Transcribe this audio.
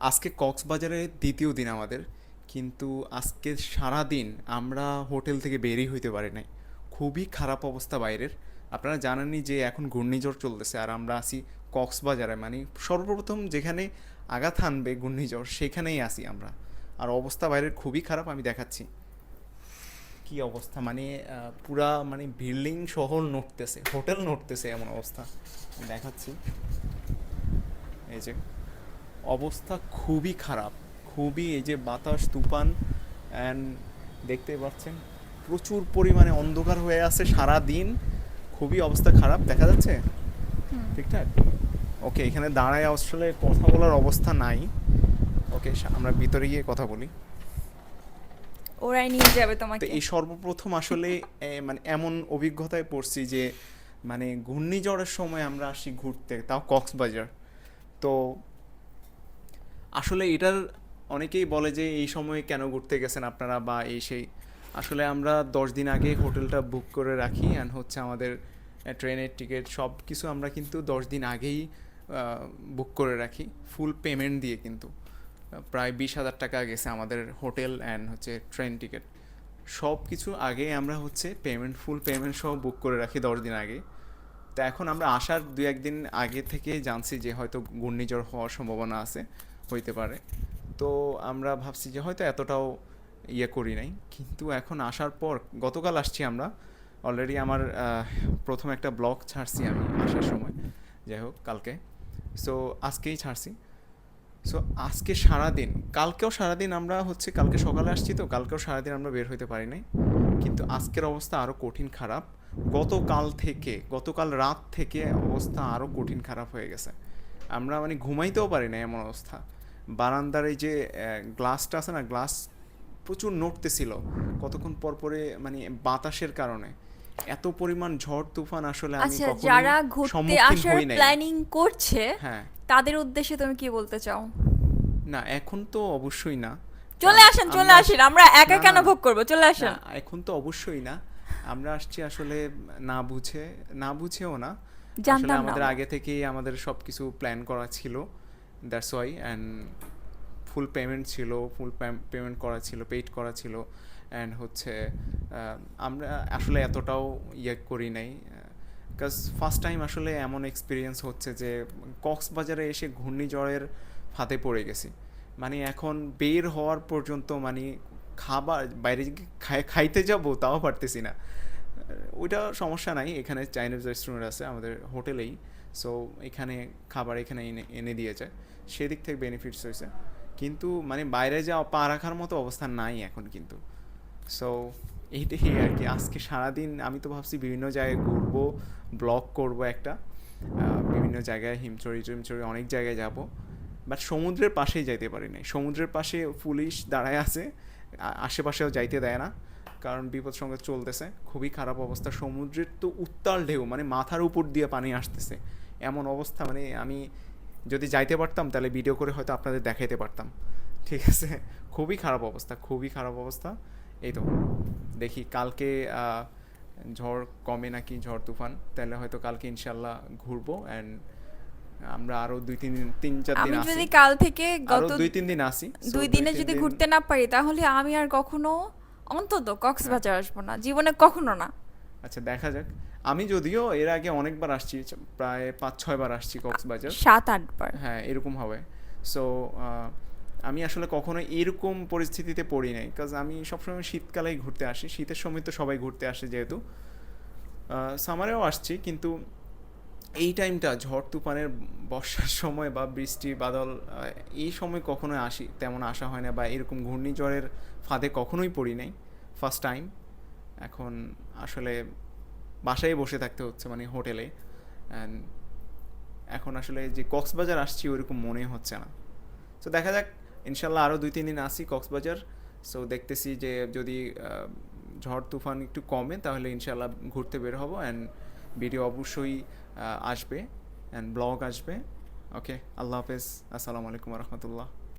আজকে কক্সবাজারের দ্বিতীয় দিন আমাদের, কিন্তু আজকে সারা দিন আমরা হোটেল থেকে বেরই হইতে পারি নাই। খুবই খারাপ অবস্থা বাইরের। আপনারা জানেনই যে এখন ঘূর্ণিঝড় চলতেছে আর আমরা আসি কক্সবাজারে মানে সর্বপ্রথম যেখানে আঘাত হানবে ঘূর্ণিঝড়, সেখানেই আসি আমরা। আর অবস্থা বাইরের খুবই খারাপ, আমি দেখাচ্ছি। কি অবস্থা? মানে পুরা মানে বিল্ডিং শহর নড়তেছে, হোটেল নড়তেছে এমন অবস্থা। দেখাচ্ছি। এই যে অবস্থা খুবই খারাপ। খুবই এই যে বাতাস তুফান অ্যান্ড দেখতে পাচ্ছেন প্রচুর পরিমাণে অন্ধকার হয়ে আছে সারা দিন খুবই অবস্থা খারাপ দেখা যাচ্ছে? ঠিকঠাক? ওকে এখানে দাঁড়ায় আসলে কথা বলার অবস্থা নাই। ওকে আমরা ভিতরে গিয়ে কথা বলি। ওরাই নিয়ে যাবে তো তোমাকে এই সর্বপ্রথম আসলে মানে এমন অভিজ্ঞতায় পড়ছি যে মানে ঘূর্ণিঝড়ের সময় আমরা আসি ঘুরতে তাও কক্সবাজার। তো আসলে এটার অনেকেই বলে যে, এই সময়ে কেন ঘুরতে গেছেন আপনারা? বা এই সেই। আসলে আমরা দশ দিন আগে হোটেলটা বুক করে রাখি অ্যান্ড হচ্ছে আমাদের ট্রেনের টিকিট সব কিছু আমরা কিন্তু দশ দিন আগেই বুক করে রাখি। ফুল পেমেন্ট দিয়ে কিন্তু। প্রায় বিশ হাজার টাকা গেছে আমাদের হোটেল অ্যান্ড হচ্ছে ট্রেন টিকিট। সব কিছু আগে আমরা হচ্ছে পেমেন্ট, ফুল পেমেন্ট সহ বুক করে রাখি দশ দিন আগে। তো এখন আমরা আসার দু একদিন আগে থেকে জানছি যে হয়তো ঘূর্ণিঝড় হওয়ার সম্ভাবনা আছে। হইতে পারে। তো আমরা ভাবছি যে হয়তো এতটাও ইয়ে করি নাই। কিন্তু এখন আসার পর গতকাল আসছি আমরা। অলরেডি আমার প্রথম একটা ব্লগ ছাড়ছি আমি আসার সময়। যাই হোক, কালকে। সো আজকেই ছাড়ছি। সো আজকে সারাদিন, কালকেও সারাদিন আমরা হচ্ছে কালকে সকালে আসছি তো, কালকেও সারাদিন আমরা বের হইতে পারি নাই। কিন্তু আজকের অবস্থা আরও কঠিন খারাপ। গতকাল থেকে, গতকাল রাত থেকে অবস্থা আরও কঠিন খারাপ হয়ে গেছে। আমরা মানে ঘুমাইতেও পারি না এমন অবস্থা। বারান্দার এই যে গ্লাসটা আছে না গ্লাস প্রচুর নড়তেছিল। কতক্ষণ পর পরে মানে বাতাসের কারণে। এত পরিমাণ ঝড় তুফান আসলে আমি আচ্ছা যারা ঘুরতে আসার প্ল্যানিং করছে হ্যাঁ। তাদের উদ্দেশ্যে তুমি কি বলতে চাও? না এখন তো অবশ্যই না। চলে আসেন চলে আসেন আমরা একা কেন ভোগ করব? চলে আসেন। এখন তো অবশ্যই না। আমরা আসছি আসলে না বুঝে না বুঝেও না। আসলে আমাদের আগে থেকেই আমাদের সবকিছু প্ল্যান করা ছিল। That's why and full payment ছিল ফুল পেমেন্ট করা ছিল পেইড করা ছিল। অ্যান্ড হচ্ছে আমরা আসলে এতটাও ইয়ে করি নাই। বিকজ ফার্স্ট টাইম আসলে এমন এক্সপিরিয়েন্স হচ্ছে যে, কক্সবাজারে এসে ঘূর্ণিঝড়ের ফাঁদে পড়ে গেছি। মানে এখন বের হওয়ার পর্যন্ত মানে খাবার, বাইরে খাই- খাইতে যাব তাও পারতেছি না। ওইটা সমস্যা নাই। এখানে চাইনিজ রেস্টুরেন্ট আছে, আমাদের হোটেলেই সো এখানে খাবার এখানে এনে এনে দিয়ে যায় সেদিক থেকে বেনিফিটস হয়েছে। কিন্তু মানে বাইরে যাওয়া, পা রাখার মতো অবস্থা নাই এখন কিন্তু। সো এইটাই আর কি আজকে সারাদিন আমি তো ভাবছি বিভিন্ন জায়গায় ঘুরবো ব্লগ করব একটা। বিভিন্ন জায়গায় হিমচড়ি টিমচড়ি অনেক জায়গায় যাব। বাট সমুদ্রের পাশেই যাইতে পারি নাই। সমুদ্রের পাশে পুলিশ দাঁড়ায় আছে। আশেপাশেও যাইতে দেয় না। কারণ বিপদ সঙ্গে চলতেছে। খুবই খারাপ অবস্থা। সমুদ্রের তো উত্তাল ঢেউ মানে মাথার উপর দিয়ে পানি আসতেছে। এমন অবস্থা মানে আমি যদি যাইতে পারতাম তাহলে ভিডিও করে হয়তো আপনাদের দেখাইতে পারতাম। ঠিক আছে? খুবই খারাপ অবস্থা খুবই খারাপ অবস্থা। এই তো দেখি কালকে ঝড় কমে নাকি ঝড় তুফান তাহলে হয়তো কালকে ইনশাল্লাহ ঘুরবো অ্যান্ড আমরা আরও দুই তিন দিন তিন চার দিন আমি যদি কাল থেকে গত দুই তিন দিন আসি। দুই দিনে যদি ঘুরতে না পারি তাহলে আমি আর কখনো অন্তত কক্সবাজার আসব না। জীবনে কখনো না। আচ্ছা দেখা যাক। আমি যদিও এর আগে অনেকবার আসছি প্রায় পাঁচ ছয় বার আসছি কক্সবাজার। সাত আটবার হ্যাঁ এরকম হবে। সো আমি আসলে কখনো এরকম পরিস্থিতিতে পড়ি নাই কাজ আমি সবসময় শীতকালেই ঘুরতে আসি। শীতের সময় তো সবাই ঘুরতে আসে যেহেতু। সামারেও আসছি কিন্তু এই টাইমটা ঝড় তুফানের বর্ষার সময় বা বৃষ্টি বাদল এই সময় কখনো আসি তেমন আসা হয় না বা এরকম ঘূর্ণিঝড়ের ফাঁদে কখনোই পড়ি নাই ফার্স্ট টাইম এখন আসলে বাসায় বসে থাকতে হচ্ছে মানে হোটেলে। অ্যান্ড এখন আসলে যে কক্সবাজার আসছি ওইরকম মনে হচ্ছে না। সো দেখা যাক, ইনশাল্লাহ আরও দুই, তিন দিন আসি কক্সবাজার। সো দেখতেছি যে যদি ঝড় তুফান একটু কমে তাহলে ইনশাল্লাহ ঘুরতে বের হব অ্যান্ড ভিডিও অবশ্যই আসবে। অ্যান্ড ব্লগ আসবে। ওকে আল্লাহ হাফেজ। আসসালামু আলাইকুম রহমতুল্লাহ।